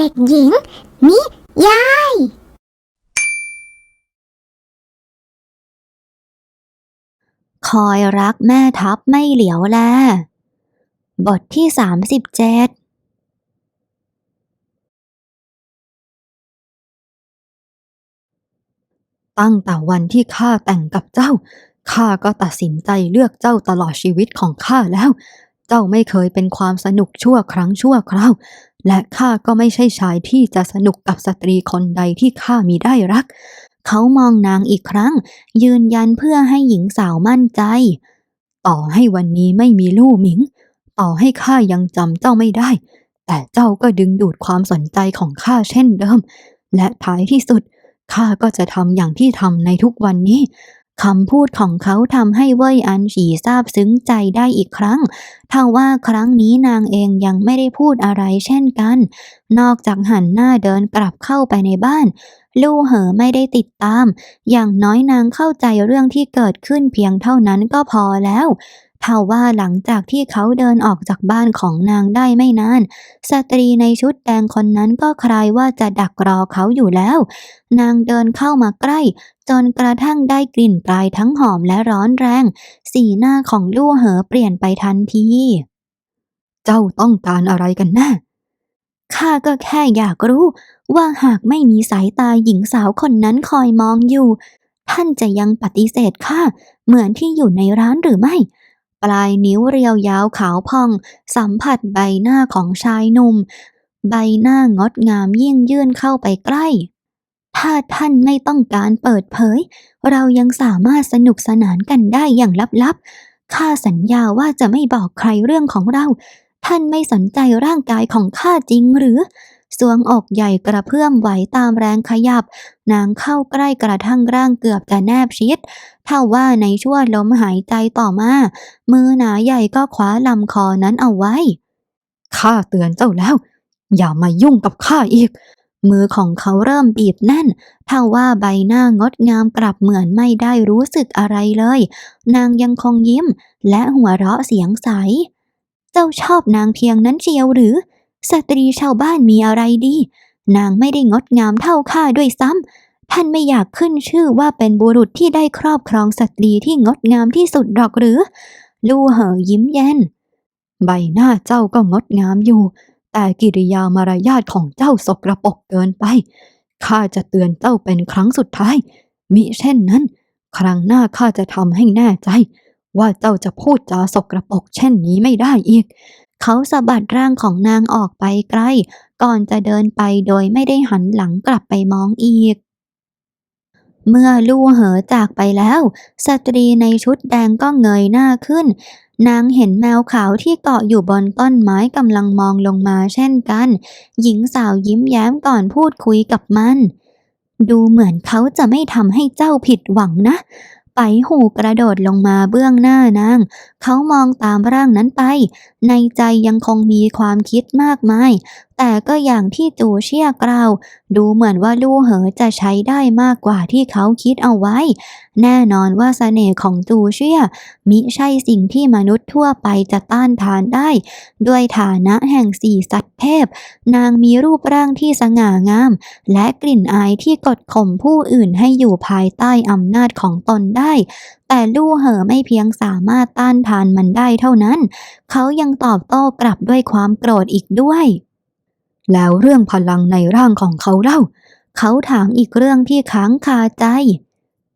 เด็กหญิง นิยาย คอยรักแม่ทัพไม่เหลียวแล บทที่สามสิบเจ็ดตั้งแต่วันที่ข้าแต่งกับเจ้า ข้าก็ตัดสินใจเลือกเจ้าตลอดชีวิตของข้าแล้ว เจ้าไม่เคยเป็นความสนุกชั่วครั้งชั่วคราว และข้าก็ไม่ใช่ชายที่จะสนุกกับสตรีคนใดที่ข้ามีได้รัก เขามองนางอีกครั้ง ยืนยันเพื่อให้หญิงสาวมั่นใจ ต่อให้วันนี้ไม่มีลู่หมิง ต่อให้ข้ายังจำเจ้าไม่ได้ แต่เจ้าก็ดึงดูดความสนใจของข้าเช่นเดิม และท้ายที่สุดข้าก็จะทำอย่างที่ทำในทุกวันนี้ คำพูดของเขาทำให้เว่ยอันฉีซาบซึ้งใจได้อีกครั้งทว่าครั้งนี้นางเองยังไม่ได้พูดอะไรเช่นกัน นอกจากหันหน้าเดินกลับเข้าไปในบ้าน ลู่เหอไม่ได้ติดตาม อย่างน้อยนางเข้าใจเรื่องที่เกิดขึ้นเพียงเท่านั้นก็พอแล้ว เทว่าหลังจากที่เขาเดินออกจากบ้านของนางได้ไม่นาน สตรีในชุดแดงคนนั้นก็ใคลายว่าจะดักรอเขาอยู่แล้ว นางเดินเข้ามาใกล้ จนกระทั่งได้กลิ่นกายทั้งหอมและร้อนแรง สีหน้าของลู่เหอเปลี่ยนไปทันที เจ้าต้องการอะไรกันแน่ข้าก็แค่อยากรู้ ว่าหากไม่มีสายตาหญิงสาวคนนั้นคอยมองอยู่ ท่านจะยังปฏิเสธข้าเหมือนที่อยู่ในร้านหรือไม่ ปลายนิ้วเรียวยาวขาวพอง สัมผัสใบหน้าของชายหนุ่ม ใบหน้างดงามยิ่งยื่นเข้าไปใกล้ ถ้าท่านไม่ต้องการเปิดเผย เรายังสามารถสนุกสนานกันได้อย่างลับๆข้าสัญญาว่าจะไม่บอกใครเรื่องของเรา ท่านไม่สนใจร่างกายของข้าจริงหรือ สวงอกใหญ่กระเพื่อมไหวตามแรงขยับ นางเข้าใกล้กระทั่งร่างเกือบจะแนบชิด เท่าว่าในชั่วลมหายใจต่อมา มือหนาใหญ่ก็คว้าลำคอนั้นเอาไว้ ข้าเตือนเจ้าแล้ว อย่ามายุ่งกับข้าอีก มือของเขาเริ่มบีบแน่น เท่าว่าใบหน้างดงามกลับเหมือนไม่ได้รู้สึกอะไรเลย นางยังคงยิ้ม และหัวเราะเสียงใส เจ้าชอบนางเพียงนั้นเชียวหรือ สตรีชาวบ้านมีอะไรดี นางไม่ได้งดงามเท่าข้าด้วยซ้ำท่านไม่อยากขึ้นชื่อว่าเป็นบุรุษที่ได้ครอบครองสตรีที่งดงามที่สุดหรอกหรือ ลู่เหอยิ้มเย็นใบหน้าเจ้าก็งดงามอยู่ แต่กิริยามารยาทของเจ้าสกรปรกเกินไปข้าจะเตือนเจ้าเป็นครั้งสุดท้าย มิเช่นนั้น ครั้งหน้าข้าจะทำให้แน่ใจ ว่าเจ้าจะพูดจาสกรปรกเช่นนี้ไม่ได้อีก เขาสะบัดร่างของนางออกไปไกล ก่อนจะเดินไปโดยไม่ได้หันหลังกลับไปมองอีก เมื่อลู่เหอจากไปแล้ว สตรีในชุดแดงก็เงยหน้าขึ้น นางเห็นแมวขาวที่เกาะอยู่บนต้นไม้กำลังมองลงมาเช่นกัน หญิงสาวยิ้มแย้มก่อนพูดคุยกับมันดูเหมือนเขาจะไม่ทำให้เจ้าผิดหวังนะ ไปหูกระโดดลงมาเบื้องหน้านาง เขามองตามร่างนั้นไป ในใจยังคงมีความคิดมากมาย แต่ก็อย่างที่จูเชี่ยกล่าว ดูเหมือนว่าลู่เหอจะใช้ได้มากกว่าที่เขาคิดเอาไว้ แน่นอนว่าเสน่ห์ของจูเชี่ยมิใช่สิ่งที่มนุษย์ทั่วไปจะต้านทานได้ ด้วยฐานะแห่งสี่สัตว์เทพ นางมีรูปร่างที่สง่างาม และกลิ่นอายที่กดข่มผู้อื่นให้อยู่ภายใต้อำนาจของตนได้ แต่ลู่เหอไม่เพียงสามารถต้านทานมันได้เท่านั้น เขายังตอบโต้กลับด้วยความโกรธอีกด้วย แล้วเรื่องพลังในร่างของเขาเล่า เขาถามอีกเรื่องที่ค้างคาใจ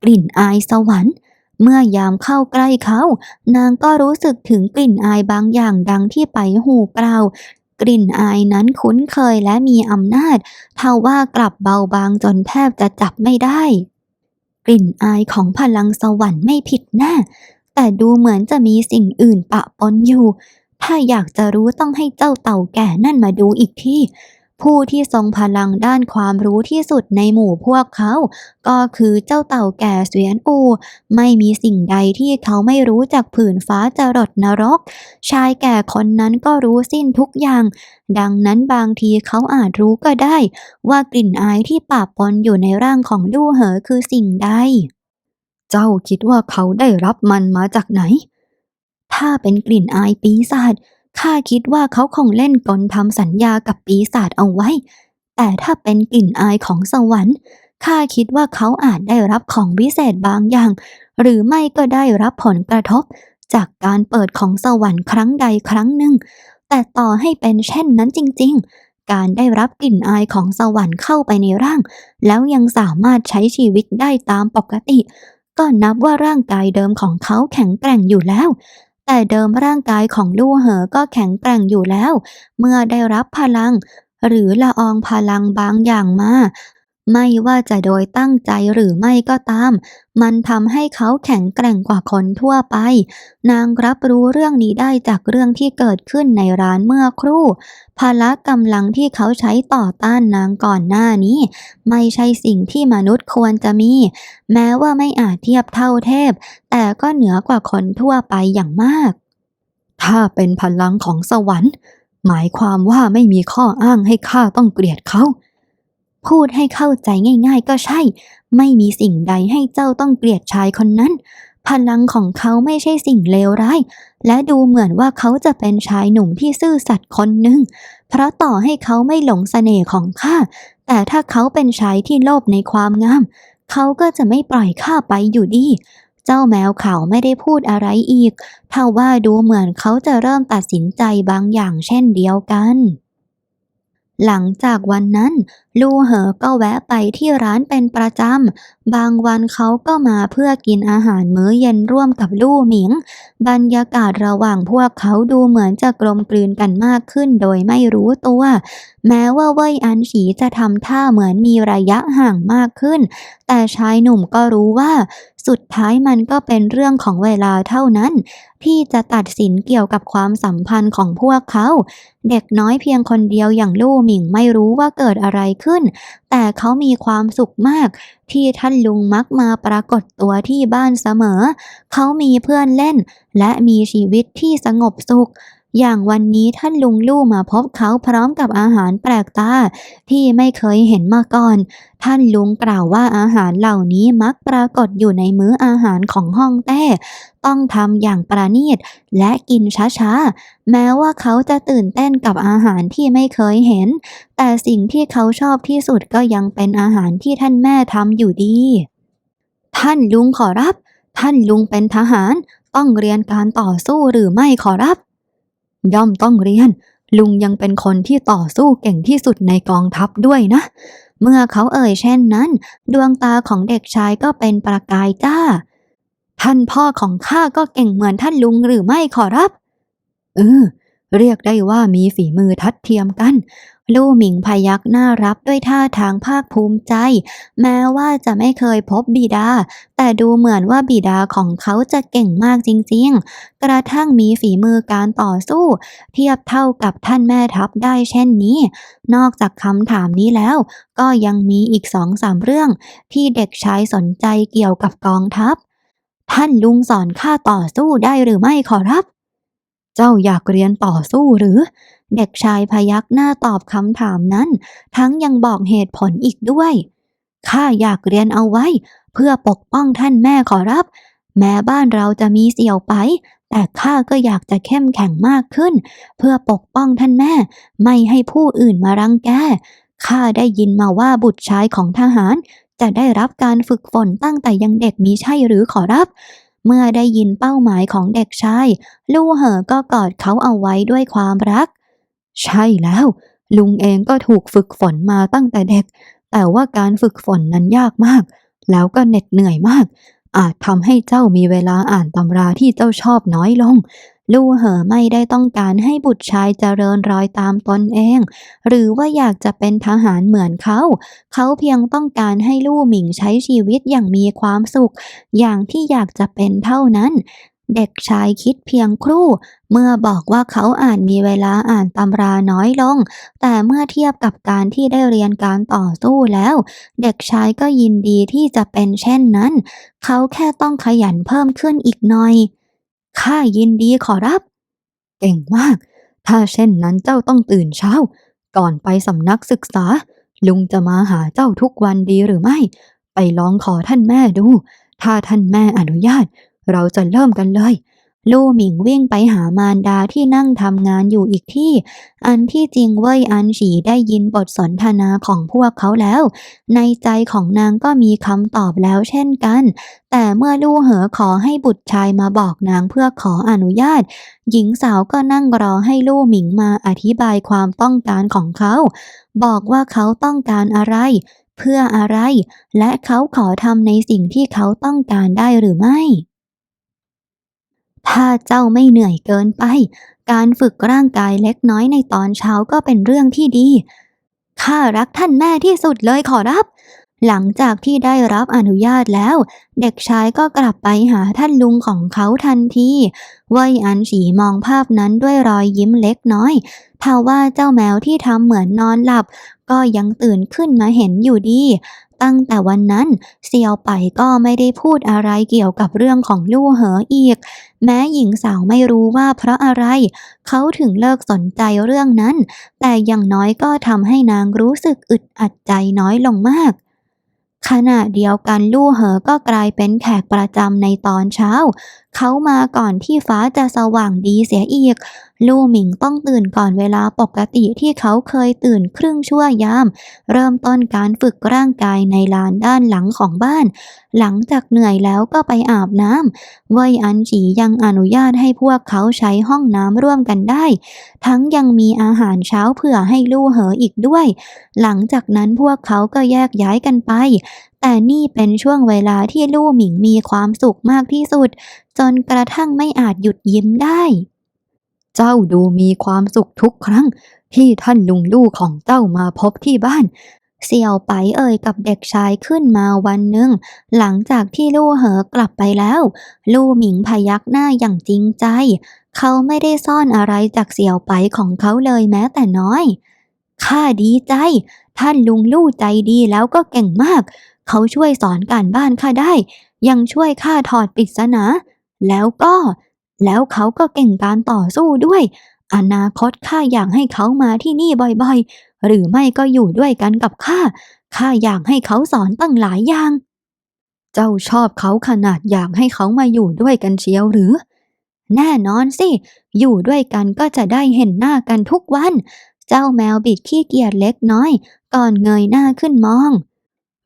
กลิ่นอายสวรรค์เมื่อยามเข้าใกล้เขา นางก็รู้สึกถึงกลิ่นอายบางอย่างดังที่ไปหูเปล่ากลิ่นอายนั้นคุ้นเคยและมีอำนาจเท่าว่ากลับเบาบางจนแทบจะจับไม่ได้ กลิ่นอายของพลังสวรรค์ไม่ผิดแน่แต่ดูเหมือนจะมีสิ่งอื่นปะปนอยู่ ถ้าอยากจะรู้ต้องให้เจ้าเต่าแก่นั่นมาดูอีกที่ ผู้ที่ทรงพลังด้านความรู้ที่สุดในหมู่พวกเขา ก็คือเจ้าเต่าแก่เสวียนอู ไม่มีสิ่งใดที่เขาไม่รู้จากผืนฟ้าจรดนรก ชายแก่คนนั้นก็รู้สิ้นทุกอย่าง ดังนั้นบางทีเขาอาจรู้ก็ได้ ว่ากลิ่นอายที่ปะปนอยู่ในร่างของลู่เหอคือสิ่งใด เจ้าคิดว่าเขาได้รับมันมาจากไหน ถ้าเป็นกลิ่นอายปีศาจข้าคิดว่าเขาคงเล่นกลทำสัญญากับปีศาจเอาไว้ แต่ถ้าเป็นกลิ่นอายของสวรรค์ข้าคิดว่าเขาอาจได้รับของวิเศษบางอย่าง หรือไม่ก็ได้รับผลกระทบ จากการเปิดของสวรรค์ครั้งใดครั้งหนึ่ง แต่ต่อให้เป็นเช่นนั้นจริง ๆ การได้รับกลิ่นอายของสวรรค์เข้าไปในร่าง แล้วยังสามารถใช้ชีวิตได้ตามปกติ ก็นับว่าร่างกายเดิมของเขาแข็งแกร่งอยู่แล้ว แต่เดิมร่างกายของลู่เหอก็แข็งแกร่งอยู่แล้ว เมื่อได้รับพลัง หรือละอองพลังบางอย่างมา ไม่ว่าจะโดยตั้งใจหรือไม่ก็ตาม มันทำให้เขาแข็งแกร่งกว่าคนทั่วไป นางรับรู้เรื่องนี้ได้จากเรื่องที่เกิดขึ้นในร้านเมื่อครู่ พละกำลังที่เขาใช้ต่อต้านนางก่อนหน้านี้ ไม่ใช่สิ่งที่มนุษย์ควรจะมี แม้ว่าไม่อาจเทียบเท่าเทพ แต่ก็เหนือกว่าคนทั่วไปอย่างมาก ถ้าเป็นพลังของสวรรค์ หมายความว่าไม่มีข้ออ้างให้ข้าต้องเกลียดเขา พูดให้เข้าใจง่าย ๆ ก็ใช่ ไม่มีสิ่งใดให้เจ้าต้องเกลียดชายคนนั้น พลังของเขาไม่ใช่สิ่งเลวร้าย และดูเหมือนว่าเขาจะเป็นชายหนุ่มที่ซื่อสัตย์คนหนึ่ง เพราะต่อให้เขาไม่หลงเสน่ห์ของข้า แต่ถ้าเขาเป็นชายที่โลภในความงาม เขาก็จะไม่ปล่อยข้าไปอยู่ดีเจ้าแมวขาวไม่ได้พูดอะไรอีกถ้าว่าดูเหมือนเขาจะเริ่มตัดสินใจบางอย่างเช่นเดียวกัน หลังจากวันนั้น ลู่เหอก็แวะไปที่ร้านเป็นประจำบางวันเขาก็มาเพื่อกินอาหารมื้อเย็นร่วมกับลู่หมิง บรรยากาศระหว่างพวกเขาดูเหมือนจะกลมกลืนกันมากขึ้นโดยไม่รู้ตัว แม้ว่าเว่ยอันฉีจะทำท่าเหมือนมีระยะห่างมากขึ้น แต่ชายหนุ่มก็รู้ว่า สุดท้ายมันก็เป็นเรื่องของเวลาเท่านั้น ที่จะตัดสินเกี่ยวกับความสัมพันธ์ของพวกเขา เด็กน้อยเพียงคนเดียวอย่างลู่หมิงไม่รู้ว่าเกิดอะไรขึ้น แต่เขามีความสุขมากที่ท่านลุงมักมาปรากฏตัวที่บ้านเสมอ เขามีเพื่อนเล่น และมีชีวิตที่สงบสุข อย่างวันนี้ท่านลุงลู่มาพบเขาพร้อมกับอาหารแปลกตาที่ไม่เคยเห็นมาก่อน ท่านลุงกล่าวว่าอาหารเหล่านี้มักปรากฏอยู่ในมื้ออาหารของห้องแต้ ต้องทำอย่างประณีตและกินช้าๆ แม้ว่าเขาจะตื่นเต้นกับอาหารที่ไม่เคยเห็น แต่สิ่งที่เขาชอบที่สุดก็ยังเป็นอาหารที่ท่านแม่ทำอยู่ดี ท่านลุงขอรับ ท่านลุงเป็นทหาร ต้องเรียนการต่อสู้หรือไม่ขอรับ ย่อมต้องเรียน ลุงยังเป็นคนที่ต่อสู้เก่งที่สุดในกองทัพด้วยนะ เมื่อเขาเอ่ยเช่นนั้น ดวงตาของเด็กชายก็เป็นประกายจ้า ท่านพ่อของข้าก็เก่งเหมือนท่านลุงหรือไม่ขอรับ เออ เรียกได้ว่ามีฝีมือทัดเทียมกันลู่หมิงพยักหน้ารับด้วยท่าทางภาคภูมิใจ แม้ว่าจะไม่เคยพบบิดา แต่ดูเหมือนว่าบิดาของเขาจะเก่งมากจริงๆ กระทั่งมีฝีมือการต่อสู้ เทียบเท่ากับท่านแม่ทัพได้เช่นนี้ นอกจากคำถามนี้แล้ว ก็ยังมีอีกสองสามเรื่อง ที่เด็กชายสนใจเกี่ยวกับกองทัพ ท่านลุงสอนข้าต่อสู้ได้หรือไม่ขอรับ เจ้าอยากเรียนต่อสู้หรือ เด็กชายพยักหน้าตอบคำถามนั้น ทั้งยังบอกเหตุผลอีกด้วยข้าอยากเรียนเอาไว้ เพื่อปกป้องท่านแม่ขอรับ แม้บ้านเราจะมีเสี่ยวไป แต่ข้าก็อยากจะเข้มแข็งมากขึ้น เพื่อปกป้องท่านแม่ ไม่ให้ผู้อื่นมารังแกข้าได้ยินมาว่าบุตรชายของทหาร จะได้รับการฝึกฝนตั้งแต่ยังเด็กมีใช่หรือขอรับ เมื่อได้ยินเป้าหมายของเด็กชาย ลู่เหอก็กอดเขาเอาไว้ด้วยความรัก ใช่แล้ว ลุงเองก็ถูกฝึกฝนมาตั้งแต่เด็ก แต่ว่าการฝึกฝนนั้นยากมาก แล้วก็เหน็ดเหนื่อยมาก อาจทำให้เจ้ามีเวลาอ่านตำราที่เจ้าชอบน้อยลง ลู่เหอไม่ได้ต้องการให้บุตรชายเจริญรอยตามตนเอง หรือว่าอยากจะเป็นทหารเหมือนเขา เขาเพียงต้องการให้ลู่หมิงใช้ชีวิตอย่างมีความสุข อย่างที่อยากจะเป็นเท่านั้น เด็กชายคิดเพียงครู่ เมื่อบอกว่าเขาอาจมีเวลาอ่านตำราน้อยลง แต่เมื่อเทียบกับการที่ได้เรียนการต่อสู้แล้ว เด็กชายก็ยินดีที่จะเป็นเช่นนั้น เขาแค่ต้องขยันเพิ่มขึ้นอีกหน่อยข้ายินดีขอรับ เก่งมาก ถ้าเช่นนั้นเจ้าต้องตื่นเช้า ก่อนไปสำนักศึกษา ลุงจะมาหาเจ้าทุกวันดีหรือไม่ ไปลองขอท่านแม่ดู ถ้าท่านแม่อนุญาต เราจะเริ่มกันเลย ลู่หมิงวิ่งไปหามารดาที่นั่งทำงานอยู่อีกที่ อันที่จริงเว่ยอันฉีได้ยินบทสนทนาของพวกเขาแล้ว ในใจของนางก็มีคำตอบแล้วเช่นกัน แต่เมื่อลู่เหอขอให้บุตรชายมาบอกนางเพื่อขออนุญาต หญิงสาวก็นั่งรอให้ลู่หมิงมาอธิบายความต้องการของเขา บอกว่าเขาต้องการอะไรเพื่ออะไร และเขาขอทำในสิ่งที่เขาต้องการได้หรือไม่ ถ้าเจ้าไม่เหนื่อยเกินไป การฝึกร่างกายเล็กน้อยในตอนเช้าก็เป็นเรื่องที่ดี ข้ารักท่านแม่ที่สุดเลยขอรับ หลังจากที่ได้รับอนุญาตแล้ว เด็กชายก็กลับไปหาท่านลุงของเขาทันทีว่ยอันฉีมองภาพนั้นด้วยรอยยิ้มเล็กน้อยทว่าเจ้าแมวที่ทำเหมือนนอนหลับ ก็ยังตื่นขึ้นมาเห็นอยู่ดี ตั้งแต่วันนั้นเซียวไปก็ไม่ได้พูดอะไรเกี่ยวกับเรื่องของลู่เหออีก แม้หญิงสาวไม่รู้ว่าเพราะอะไร เขาถึงเลิกสนใจเรื่องนั้น แต่อย่างน้อยก็ทำให้นางรู้สึกอึดอัดใจน้อยลงมาก ขณะเดียวกันลู่เหอก็กลายเป็นแขกประจำในตอนเช้า เขามาก่อนที่ฟ้าจะสว่างดีเสียอีก ลู่หมิงต้องตื่นก่อนเวลาปกติที่เขาเคยตื่นครึ่งชั่วยาม เริ่มต้นการฝึกร่างกายในลานด้านหลังของบ้าน หลังจากเหนื่อยแล้วก็ไปอาบน้ำเว่ยอันฉียังอนุญาตให้พวกเขาใช้ห้องน้ำร่วมกันได้ ทั้งยังมีอาหารเช้าเผื่อให้ลู่เหออีกด้วย หลังจากนั้นพวกเขาก็แยกย้ายกันไป แต่นี่เป็นช่วงเวลาที่ลู่หมิงมีความสุขมากที่สุด จนกระทั่งไม่อาจหยุดยิ้มได้ เจ้าดูมีความสุขทุกครั้ง ที่ท่านลุงลู่ของเจ้ามาพบที่บ้าน เสี่ยวไปเอ่ยกับเด็กชายขึ้นมาวันหนึ่ง หลังจากที่ลู่เหอกลับไปแล้ว ลู่หมิงพยักหน้าอย่างจริงใจ เขาไม่ได้ซ่อนอะไรจากเสี่ยวไปของเขาเลยแม้แต่น้อยข้าดีใจ ท่านลุงลู่ใจดีแล้วก็เก่งมาก เขาช่วยสอนการบ้านข้าได้ ยังช่วยข้าถอดปริศนา แล้วก็ แล้วเขาก็เก่งการต่อสู้ด้วย อนาคตข้าอยากให้เขามาที่นี่บ่อยๆ หรือไม่ก็อยู่ด้วยกันกับข้า ข้าอยากให้เขาสอนตั้งหลายอย่าง เจ้าชอบเขาขนาดอยากให้เขามาอยู่ด้วยกันเชียวหรือ แน่นอนสิ อยู่ด้วยกันก็จะได้เห็นหน้ากันทุกวัน เจ้าแมวบิดขี้เกียจเล็กน้อย ก่อนเงยหน้าขึ้นมอง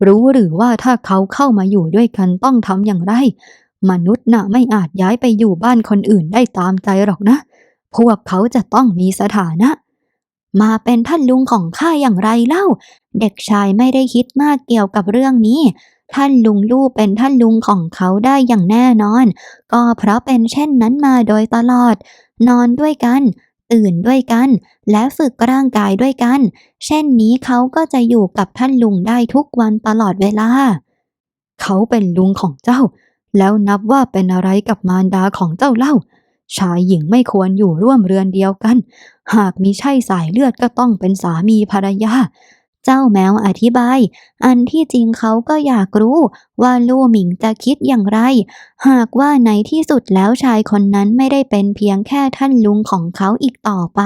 รู้หรือว่าถ้าเขาเข้ามาอยู่ด้วยกันต้องทำอย่างไร มนุษย์น่ะไม่อาจย้ายไปอยู่บ้านคนอื่นได้ตามใจหรอกนะ พวกเขาจะต้องมีสถานะ มาเป็นท่านลุงของข้าอย่างไรเล่า เด็กชายไม่ได้คิดมากเกี่ยวกับเรื่องนี้ ท่านลุงลู่เป็นท่านลุงของเขาได้อย่างแน่นอน ก็เพราะเป็นเช่นนั้นมาโดยตลอด นอนด้วยกัน ตื่นด้วยกัน และฝึกร่างกายด้วยกัน เช่นนี้เขาก็จะอยู่กับท่านลุงได้ทุกวันตลอดเวลา เขาเป็นลุงของเจ้า แล้วนับว่าเป็นอะไรกับมารดาของเจ้าเล่า ชายหญิงไม่ควรอยู่ร่วมเรือนเดียวกัน หากมีใช่สายเลือดก็ต้องเป็นสามีภรรยา เจ้าแมวอธิบาย อันที่จริงเขาก็อยากรู้ว่าลู่หมิงจะคิดอย่างไร หากว่าในที่สุดแล้วชายคนนั้นไม่ได้เป็นเพียงแค่ท่านลุงของเขาอีกต่อไป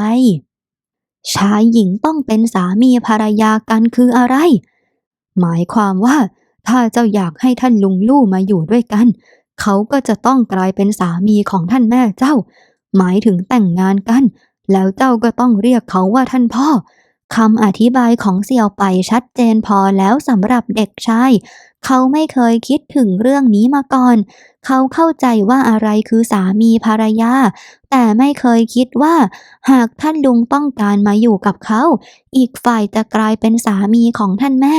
ชายหญิงต้องเป็นสามีภรรยากันคืออะไร หมายความว่า ถ้าเจ้าอยากให้ท่านลุงลู่มาอยู่ด้วยกัน เขาก็จะต้องกลายเป็นสามีของท่านแม่เจ้า หมายถึงแต่งงานกัน แล้วเจ้าก็ต้องเรียกเขาว่าท่านพ่อ คำอธิบายของเสี่ยวไปชัดเจนพอแล้วสำหรับเด็กชาย เขาไม่เคยคิดถึงเรื่องนี้มาก่อน เขาเข้าใจว่าอะไรคือสามีภรรยา แต่ไม่เคยคิดว่า หากท่านลุงต้องการมาอยู่กับเขา อีกฝ่ายจะกลายเป็นสามีของท่านแม่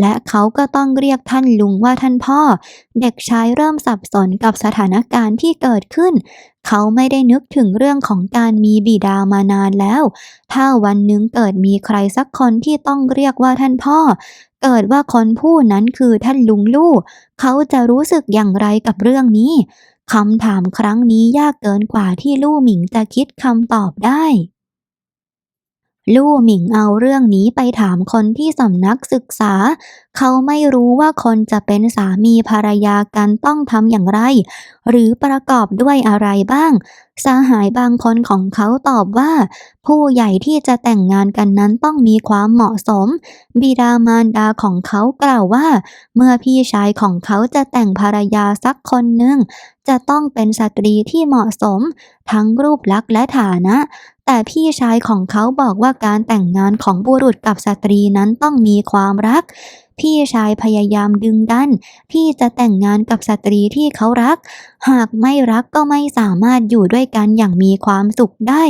และเขาก็ต้องเรียกท่านลุงว่าท่านพ่อ เด็กชายเริ่มสับสนกับสถานการณ์ที่เกิดขึ้น เขาไม่ได้นึกถึงเรื่องของการมีบิดามานานแล้ว ถ้าวันหนึ่งเกิดมีใครสักคนที่ต้องเรียกว่าท่านพ่อ เกิดว่าคนผู้นั้นคือท่านลุงลู่เขาจะรู้สึกอย่างไรกับเรื่องนี้คำถามครั้งนี้ยากเกินกว่าที่ลู่หมิงจะคิดคำตอบได้ ลู่หมิงเอาเรื่องนี้ไปถามคนที่สำนักศึกษา เขาไม่รู้ว่าคนจะเป็นสามีภรรยากันต้องทำอย่างไร หรือประกอบด้วยอะไรบ้าง สาหายบางคนของเขาตอบว่า ผู้ใหญ่ที่จะแต่งงานกันนั้นต้องมีความเหมาะสม บิดามารดาของเขากล่าวว่า เมื่อพี่ชายของเขาจะแต่งภรรยาสักคนหนึ่งจะต้องเป็นสตรีที่เหมาะสม ทั้งรูปลักษณ์และฐานะ แต่พี่ชายของเขาบอกว่าการแต่งงานของบุรุษกับสตรีนั้นต้องมีความรัก พี่ชายพยายามดึงดันที่จะแต่งงานกับสตรีที่เขารัก หากไม่รักก็ไม่สามารถอยู่ด้วยกันอย่างมีความสุขได้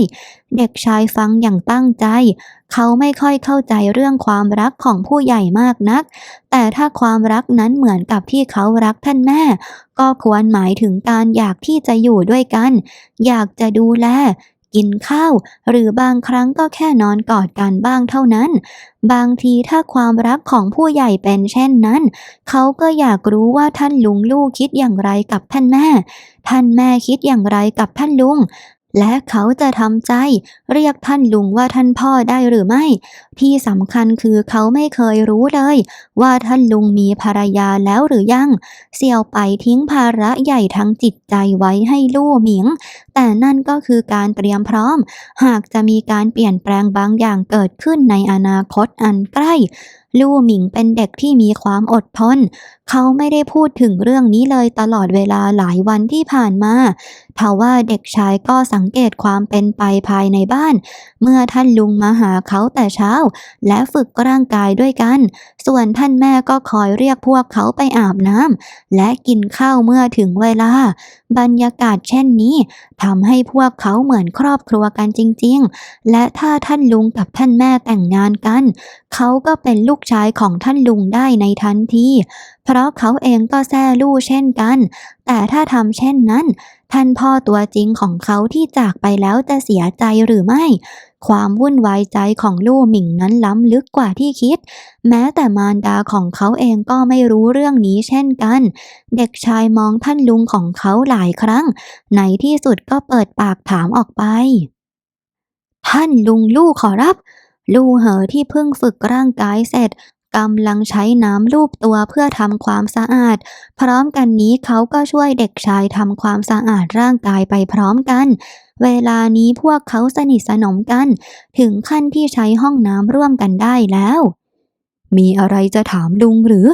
เด็กชายฟังอย่างตั้งใจ เขาไม่ค่อยเข้าใจเรื่องความรักของผู้ใหญ่มากนัก แต่ถ้าความรักนั้นเหมือนกับที่เขารักท่านแม่ ก็ควรหมายถึงการอยากที่จะอยู่ด้วยกัน อยากจะดูแล กินข้าว หรือบางครั้งก็แค่นอนกอดกันบ้างเท่านั้น บางทีถ้าความรักของผู้ใหญ่เป็นเช่นนั้น เขาก็อยากรู้ว่าท่านลุงลูกคิดอย่างไรกับท่านแม่ ท่านแม่คิดอย่างไรกับท่านลุง และเขาจะทำใจ เรียกท่านลุงว่าท่านพ่อได้หรือไม่ ที่สำคัญคือเขาไม่เคยรู้เลย ว่าท่านลุงมีภรรยาแล้วหรือยัง เสี่ยวไปทิ้งภาระใหญ่ทั้งจิตใจไว้ให้ลู่หมิง แต่นั่นก็คือการเตรียมพร้อม หากจะมีการเปลี่ยนแปลงบางอย่างเกิดขึ้นในอนาคตอันใกล้ลู่หมิงเป็นเด็กที่มีความอดทน เขาไม่ได้พูดถึงเรื่องนี้เลยตลอดเวลาหลายวันที่ผ่านมาทว่าเด็กชายก็สังเกตความเป็นไปภายในบ้าน เมื่อท่านลุงมาหาเขาแต่เช้า และฝึกร่างกายด้วยกัน ส่วนท่านแม่ก็คอยเรียกพวกเขาไปอาบน้ำและกินข้าวเมื่อถึงเวลา บรรยากาศเช่นนี้ทำให้พวกเขาเหมือนครอบครัวกันจริง ๆ และถ้าท่านลุงกับท่านแม่แต่งงานกัน เขาก็เป็นลูกชายของท่านลุงได้ในทันที เพราะเขาเองก็แซ่ลู่เช่นกัน แต่ถ้าทำเช่นนั้น ท่านพ่อตัวจริงของเขาที่จากไปแล้วจะเสียใจหรือไม่ ความวุ่นวายใจของลู่หมิงนั้นล้ำลึกกว่าที่คิด แม้แต่มารดาของเขาเองก็ไม่รู้เรื่องนี้เช่นกัน เด็กชายมองท่านลุงของเขาหลายครั้ง ในที่สุดก็เปิดปากถามออกไป ท่านลุงลู่ขอรับ ลู่เหอที่เพิ่งฝึกร่างกายเสร็จ กำลังใช้น้ำลูบตัวเพื่อทำความสะอาด พร้อมกันนี้เขาก็ช่วยเด็กชายทำความสะอาดร่างกายไปพร้อมกัน เวลานี้พวกเขาสนิทสนมกัน ถึงขั้นที่ใช้ห้องน้ำร่วมกันได้แล้ว มีอะไรจะถามลุงหรือ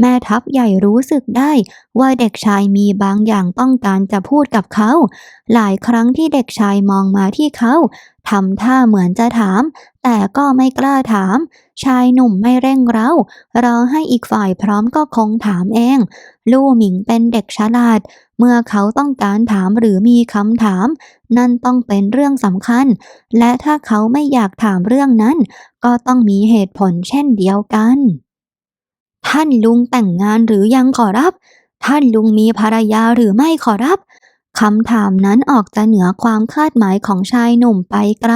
แม่ทัพใหญ่รู้สึกได้ว่าเด็กชายมีบางอย่างต้องการจะพูดกับเขา หลายครั้งที่เด็กชายมองมาที่เขาทำท่าเหมือนจะถาม แต่ก็ไม่กล้าถาม ชายหนุ่มไม่เร่งเร้ารอให้อีกฝ่ายพร้อมก็คงถามเอง ลู่หมิงเป็นเด็กฉลาด เมื่อเขาต้องการถามหรือมีคำถาม นั่นต้องเป็นเรื่องสำคัญ และถ้าเขาไม่อยากถามเรื่องนั้น ก็ต้องมีเหตุผลเช่นเดียวกัน ท่านลุงแต่งงานหรือยังขอรับ ท่านลุงมีภรรยาหรือไม่ขอรับคำถามนั้นออกจะเหนือความคาดหมายของชายหนุ่มไปไกล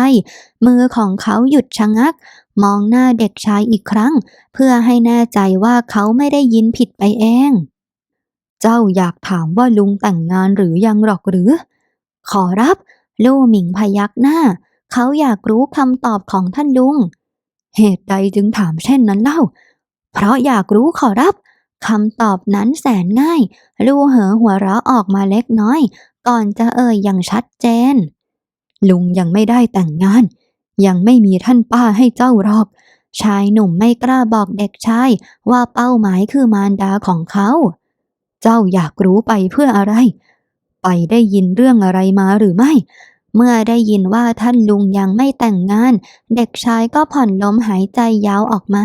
มือของเขาหยุดชะงัก มองหน้าเด็กชายอีกครั้ง เพื่อให้แน่ใจว่าเขาไม่ได้ยินผิดไปเอง เจ้าอยากถามว่าลุงแต่งงานหรือยังหรอกหรือ ขอรับลู่หมิงพยักหน้า เขาอยากรู้คำตอบของท่านลุง เหตุใดจึงถามเช่นนั้นเล่า เพราะอยากรู้ขอรับคำตอบนั้นแสนง่าย ลู่เหอหัวเราะออกมาเล็กน้อย ก่อนจะเอ่ยอย่างชัดเจน ลุงยังไม่ได้แต่งงาน ยังไม่มีท่านป้าให้เจ้าหรอก ชายหนุ่มไม่กล้าบอกเด็กชาย ว่าเป้าหมายคือมารดาของเขา เจ้าอยากรู้ไปเพื่ออะไร ไปได้ยินเรื่องอะไรมาหรือไม่ เมื่อได้ยินว่าท่านลุงยังไม่แต่งงาน เด็กชายก็ผ่อนลมหายใจยาวออกมา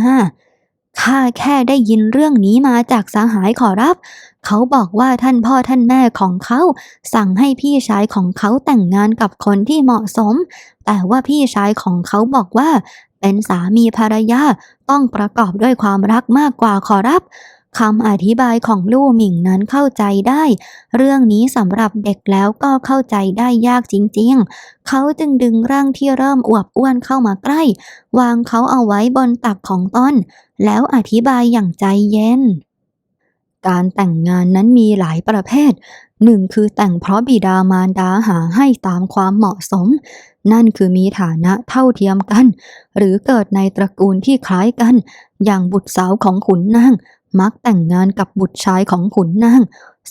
ข้าแค่ได้ยินเรื่องนี้มาจากสหายขอรับ เขาบอกว่าท่านพ่อท่านแม่ของเขา สั่งให้พี่ชายของเขาแต่งงานกับคนที่เหมาะสม แต่ว่าพี่ชายของเขาบอกว่า เป็นสามีภรรยาต้องประกอบด้วยความรักมากกว่าขอรับ คำอธิบายของลู่หมิงนั้นเข้าใจได้ เรื่องนี้สำหรับเด็กแล้วก็เข้าใจได้ยากจริงๆ เขาจึงดึงร่างที่เริ่มอวบอ้วนเข้ามาใกล้ วางเขาเอาไว้บนตักของต้นแล้วอธิบายอย่างใจเย็น การแต่งงานนั้นมีหลายประเภท หนึ่งคือแต่งเพราะบิดามารดาหาให้ตามความเหมาะสม นั่นคือมีฐานะเท่าเทียมกัน หรือเกิดในตระกูลที่คล้ายกัน อย่างบุตรสาวของขุนนาง มักแต่งงานกับบุตรชายของขุนนาง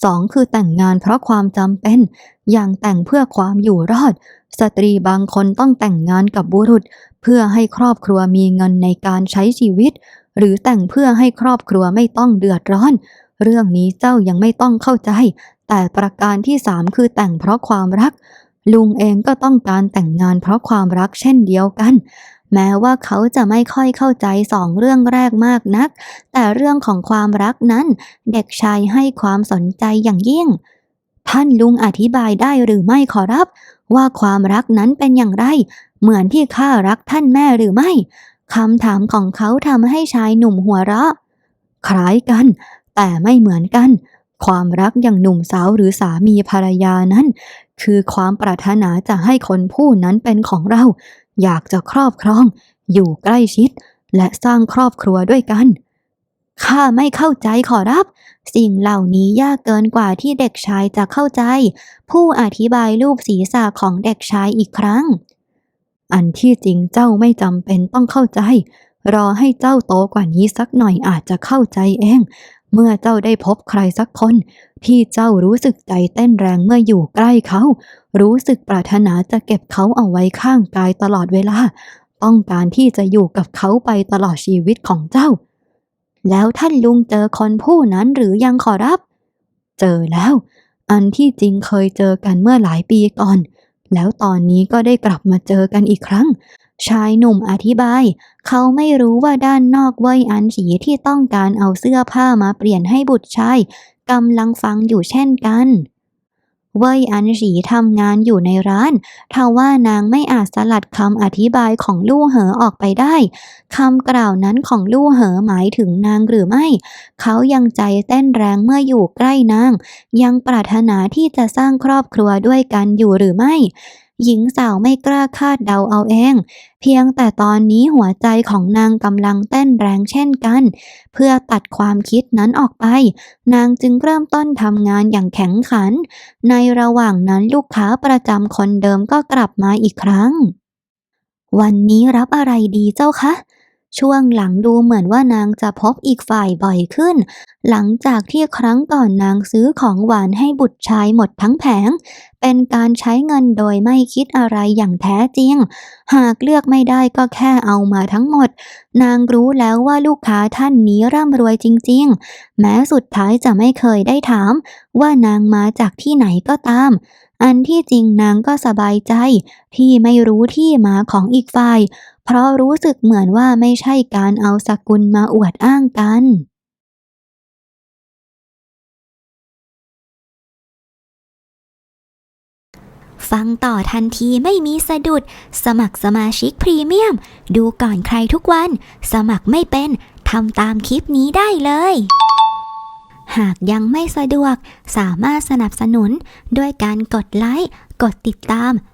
สองคือแต่งงานเพราะความจำเป็น อย่างแต่งเพื่อความอยู่รอด สตรีบางคนต้องแต่งงานกับบุรุษ เพื่อให้ครอบครัวมีเงินในการใช้ชีวิต หรือแต่งเพื่อให้ครอบครัวไม่ต้องเดือดร้อน เรื่องนี้เจ้ายังไม่ต้องเข้าใจ แต่ประการที่สามคือแต่งเพราะความรัก ลุงเองก็ต้องการแต่งงานเพราะความรักเช่นเดียวกัน แม้ว่าเขาจะไม่ค่อยเข้าใจสองเรื่องแรกมากนัก แต่เรื่องของความรักนั้น เด็กชายให้ความสนใจอย่างยิ่ง ท่านลุงอธิบายได้หรือไม่ขอรับ ว่าความรักนั้นเป็นอย่างไร เหมือนที่ข้ารักท่านแม่หรือไม่คำถามของเขาทำให้ชายหนุ่มหัวเราะ คล้ายกัน แต่ไม่เหมือนกัน ความรักอย่างหนุ่มสาวหรือสามีภรรยานั้น คือความปรารถนาจะให้คนผู้นั้นเป็นของเรา อยากจะครอบครอง อยู่ใกล้ชิด และสร้างครอบครัวด้วยกันข้าไม่เข้าใจขอรับ สิ่งเหล่านี้ยากเกินกว่าที่เด็กชายจะเข้าใจ ผู้อธิบายรูปศีรษะของเด็กชายอีกครั้ง อันที่จริงเจ้าไม่จำเป็นต้องเข้าใจ รอให้เจ้าโตกว่านี้สักหน่อยอาจจะเข้าใจเอง เมื่อเจ้าได้พบใครสักคน ที่เจ้ารู้สึกใจเต้นแรงเมื่ออยู่ใกล้เขา รู้สึกปรารถนาจะเก็บเขาเอาไว้ข้างกายตลอดเวลา ต้องการที่จะอยู่กับเขาไปตลอดชีวิตของเจ้า แล้วท่านลุงเจอคนผู้นั้นหรือยังขอรับ เจอแล้ว อันที่จริงเคยเจอกันเมื่อหลายปีก่อน แล้วตอนนี้ก็ได้กลับมาเจอกันอีกครั้ง ชายหนุ่มอธิบาย เขาไม่รู้ว่าด้านนอกเว้ยอันฉีที่ต้องการเอาเสื้อผ้ามาเปลี่ยนให้บุตรชายกำลังฟังอยู่เช่นกันเว่ยอันฉีทำงานอยู่ในร้านทว่านางไม่อาจสลัดคำอธิบายของลู่เหอออกไปได้คำกล่าวนั้นของลู่เหอหมายถึงนางหรือไม่ เขายังใจเต้นแรงเมื่ออยู่ใกล้นาง ยังปรารถนาที่จะสร้างครอบครัวด้วยกันอยู่หรือไม่ หญิงสาวไม่กล้าคาดเดาเอาเอง เพียงแต่ตอนนี้หัวใจของนางกำลังเต้นแรงเช่นกัน เพื่อตัดความคิดนั้นออกไป นางจึงเริ่มต้นทำงานอย่างแข็งขัน ในระหว่างนั้นลูกค้าประจำคนเดิมก็กลับมาอีกครั้ง วันนี้รับอะไรดีเจ้าคะ ช่วงหลังดูเหมือนว่านางจะพบอีกฝ่ายบ่อยขึ้น หลังจากที่ครั้งก่อนนางซื้อของหวานให้บุตรชายหมดทั้งแผง เป็นการใช้เงินโดยไม่คิดอะไรอย่างแท้จริง หากเลือกไม่ได้ก็แค่เอามาทั้งหมด นางรู้แล้วว่าลูกค้าท่านนี้ร่ำรวยจริง ๆ แม้สุดท้ายจะไม่เคยได้ถาม ว่านางมาจากที่ไหนก็ตามอันที่จริงนางก็สบายใจ ที่ไม่รู้ที่มาของอีกฝ่าย เพราะรู้สึกเหมือนว่าไม่ใช่การเอาสกุลมาอวดอ้างกันฟังต่อทันทีไม่มีสะดุด สมัครสมาชิกพรีเมียม ดูก่อนใครทุกวัน สมัครไม่เป็น ทำตามคลิปนี้ได้เลย หากยังไม่สะดวก สามารถสนับสนุน ด้วยการกดไลค์ กดติดตาม